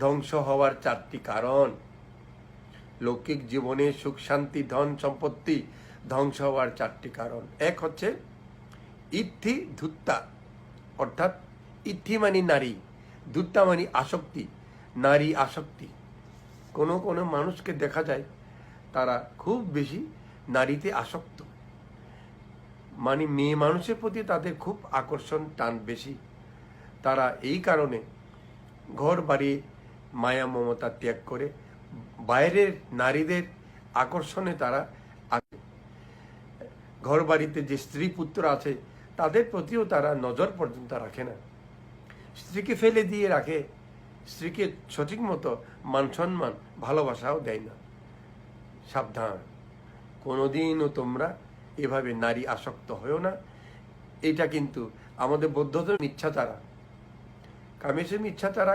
ধ্বংস হওয়ার চারটি কারণ। লৌকিক জীবনে সুখ, শান্তি, ধন, সম্পত্তি ধ্বংস হওয়ার চারটি কারণ। এক হচ্ছে ইথি ধুত্তা, অর্থাৎ ইথি মানে নারী, ধুত্তা মানে আসক্তি, নারী আসক্তি। কোনো কোনো মানুষকে দেখা যায়, তারা খুব বেশি নারীতে আসক্ত। মানে মেয়ে মানুষের প্রতি তাদের খুব আকর্ষণ টান বেশি। তারা এই কারণে ঘর বাড়ি মায়া মমতা ত্যাগ করে বাইরের নারীদের আকর্ষণে তারা ঘর বাড়িতে যে স্ত্রী পুত্র আছে, তাদের প্রতিও তারা নজর পর্যন্ত রাখে না। স্ত্রীকে ফেলে দিয়ে রাখে, স্ত্রীকে সঠিক মতো মান সম্মান, ভালোবাসাও দেয় না। সাবধান। কোনোদিনও তোমরা এভাবে নারী আসক্ত হয়েও না। এটা কিন্তু আমাদের বৌদ্ধদের মিথ্যাচারা কামেশে মিথ্যাচারা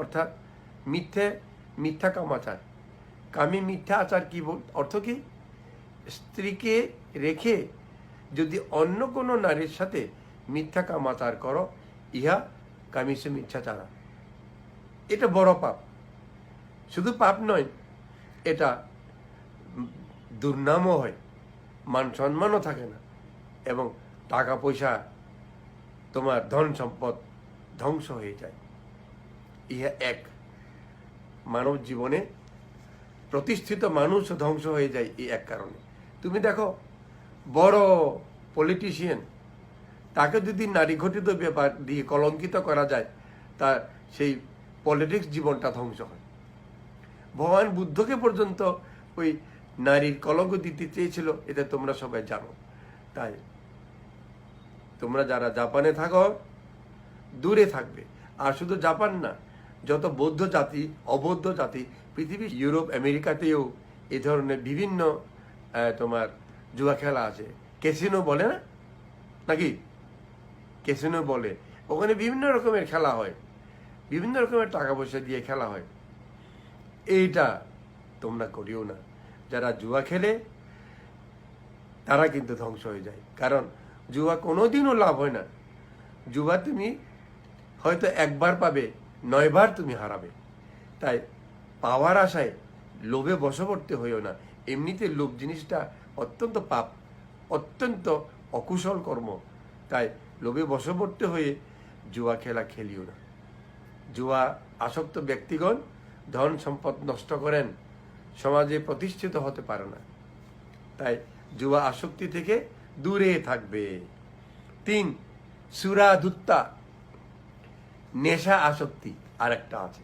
অর্থাৎ মিথ্যে, মিথ্যা কামাচার। কামি মিথ্যা আচার কি বল- অর্থ কি? স্ত্রীকে রেখে যদি অন্য কোনো নারীর সাথে মিথ্যা কামাচার করো, ইহা কামিসে মিথ্যাচারা এটা বড় পাপ। শুধু পাপ নয়, এটা দুর্নামও হয়, মান সম্মানও থাকে না এবং টাকা পয়সা তোমার ধন সম্পদ ধ্বংস হয়ে যায়। ইহা এক। মানব জীবনে প্রতিষ্ঠিত মানুষ ধ্বংস হয়ে যায় এই এক কারণে। তুমি দেখো, বড় পলিটিশিয়ান তাকে যদি নারী ঘটিত ব্যাপার দিয়ে কলঙ্কিত করা যায়, তার সেই পলিটিক্স জীবনটা ধ্বংস হয়। ভগবান বুদ্ধকে পর্যন্ত ওই নারীর কলঙ্ক দিতে চেয়েছিল, এটা তোমরা সবাই জানো। তাই তোমরা যারা জাপানে থাকো, দূরে থাকবে। আর শুধু জাপান না যত বৌদ্ধ জাতি, অবৌদ্ধ জাতি, পৃথিবী, ইউরোপ, আমেরিকাতেও এ ধরনের বিভিন্ন তোমার জুয়া খেলা আছে। ক্যাসিনো বলে না? নাকি? ক্যাসিনো বলে। ওখানে বিভিন্ন রকমের খেলা হয়। বিভিন্ন রকমের টাকা পয়সা দিয়ে খেলা হয়। এইটা তোমরা করিও না। যারা জুয়া খেলে, তারা কিন্তু ধ্বংস হয়ে যায়। কারণ জুয়া কোনোদিনও লাভ হয় না। জুয়া তুমি হয়তো একবার পাবে নয়বার তুমি হারাবে। তাই পাওয়ার আশায় লোভে বশবর্তী হইও না। এমনিতে লোভ জিনিসটা অত্যন্ত পাপ, অত্যন্ত অকুশল কর্ম। তাই লোভে বশবর্তী হয়ে জুয়া খেলা খেলিও না। জুয়া আসক্ত ব্যক্তিগণ ধন সম্পদ নষ্ট করেন, সমাজে প্রতিষ্ঠিত হতে পারে না। তাই জুয়া আসক্তি থেকে দূরে থাকবে। তিন, সুরা দুত্তা নেশা আসক্তি আর একটা আছে।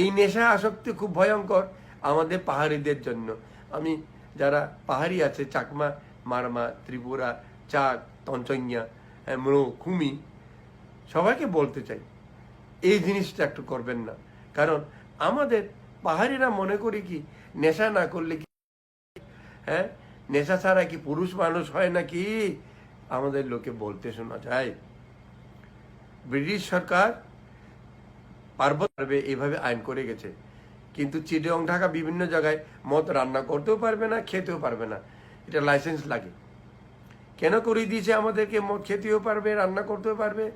এই নেশা আসক্তি খুব ভয়ঙ্কর আমাদের পাহাড়িদের জন্য। আমি যারা পাহাড়ি আছে, চাকমা, মারমা, ত্রিপুরা চাক তঞ্চঙ্গা মৃ কুমি সবাইকে বলতে চাই, এই জিনিসটা একটু করবেন না। কারণ আমাদের পাহাড়িরা মনে করি কি, নেশা না করলে কি হ্যাঁ? নেশা ছাড়া কি পুরুষ মানুষ হয় নাকি? আমাদের লোকে বলতে শোনা যায়। ব্রিটিশ সরকার পার্বত পারবে এইভাবে আইন করে গেছে। কিন্তু চিটিং ঢাকা বিভিন্ন জায়গায় মদ রান্না করতেও পারবে না, খেতেও পারবে না। এটা লাইসেন্স লাগে। কেন করে দিয়েছে আমাদেরকে মদ খেতেও পারবে, রান্না করতেও পারবে?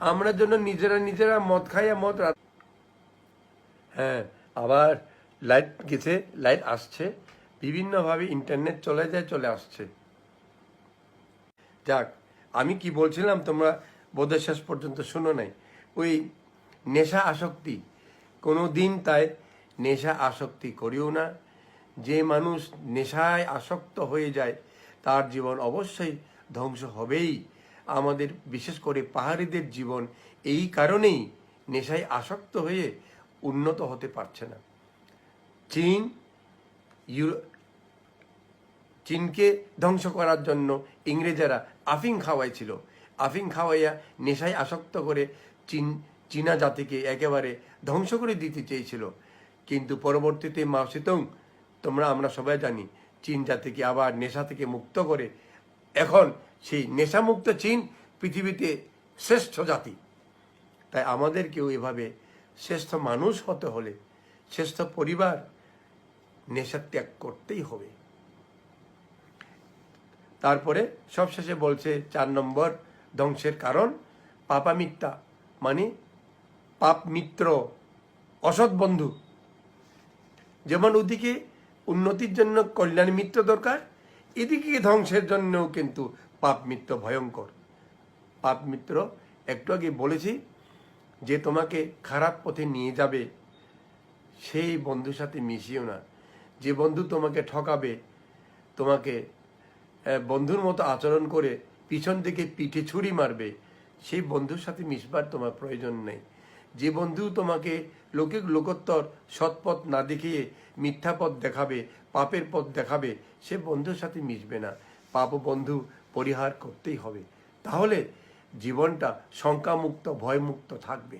আমরা জন্য নিজেরা নিজেরা মদ খাইয়া মদ রা- হ্যাঁ আবার লাইট গেছে, লাইট আসছে। বিভিন্নভাবে ইন্টারনেট চলে যায়, চলে আসছে। যাক, আমি কি বলছিলাম তোমরা বোধহয় শেষ পর্যন্ত শুনো নাই। ওই নেশা আসক্তি, কোনো দিন তাই নেশা আসক্তি করিও না। যে মানুষ নেশায় আসক্ত হয়ে যায়, তার জীবন অবশ্যই ধ্বংস হবেই। আমাদের, বিশেষ করে পাহাড়িদের জীবন, এই কারণেই নেশায় আসক্ত হয়ে উন্নত হতে পারছে না। চীন ইউরো চীনকে ধ্বংস করার জন্য ইংরেজেরা আফিং খাওয়াইছিল। আফিং খাওয়াইয়া নেশায় আসক্ত করে চীন, চীনা জাতিকে একেবারে ধ্বংস করে দিতে চেয়েছিল। কিন্তু পরবর্তীতে মাও সেতং, তোমরা, আমরা সবাই জানি, চীন জাতিকে আবার নেশা থেকে মুক্ত করে। এখন সেই নেশামুক্ত চীন পৃথিবীতে শ্রেষ্ঠ জাতি। তাই আমাদেরকেও এভাবে শ্রেষ্ঠ মানুষ হতে হলে, শ্রেষ্ঠ পরিবার নেশা ত্যাগ করতেই হবে। তারপরে সবশেষে বলছে চার নম্বর ধ্বংসের কারণ পাপামিত্যা মানে পাপ মিত্র, অসৎ বন্ধু। যেমন ওদিকে উন্নতির জন্য কল্যাণ মিত্র দরকার, এদিকে ধ্বংসের জন্যও কিন্তু পাপ মিত্র ভয়ঙ্কর। পাপ মিত্র, একটু আগে বলেছি যে তোমাকে খারাপ পথে নিয়ে যাবে, সেই বন্ধুর সাথে মিশিও না। যে বন্ধু তোমাকে ঠকাবে, তোমাকে বন্ধুর মতো আচরণ করে পিছন থেকে পিঠে ছুরি মারবে, সেই বন্ধুর সাথে মিশবার তোমার প্রয়োজন নেই। যে বন্ধু তোমাকে লোকে লোকোত্তর, সৎপথ না দেখিয়ে মিথ্যা পথ দেখাবে, পাপের পথ দেখাবে, সে বন্ধুর সাথে মিশবে না। পাপ বন্ধু পরিহার করতেই হবে। তাহলে জীবনটা শঙ্কামুক্ত, ভয়মুক্ত থাকবে।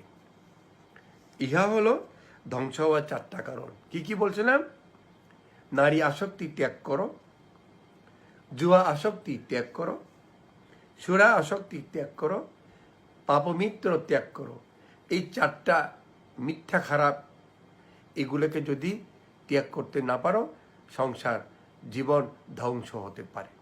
ইহা হলো ধ্বংস হওয়ার চারটা কারণ। কি কি বলছিলাম? নারী আসক্তি ত্যাগ করো, জুয়া আসক্তি ত্যাগ করো সুরা আসক্তি ত্যাগ করো পাপমিত্র ত্যাগ করো। এই চারটা মিথ্যা, খারাপ এগুলোকে যদি ত্যাগ করতে না পারো, সংসার, জীবন ধ্বংস হতে পারে।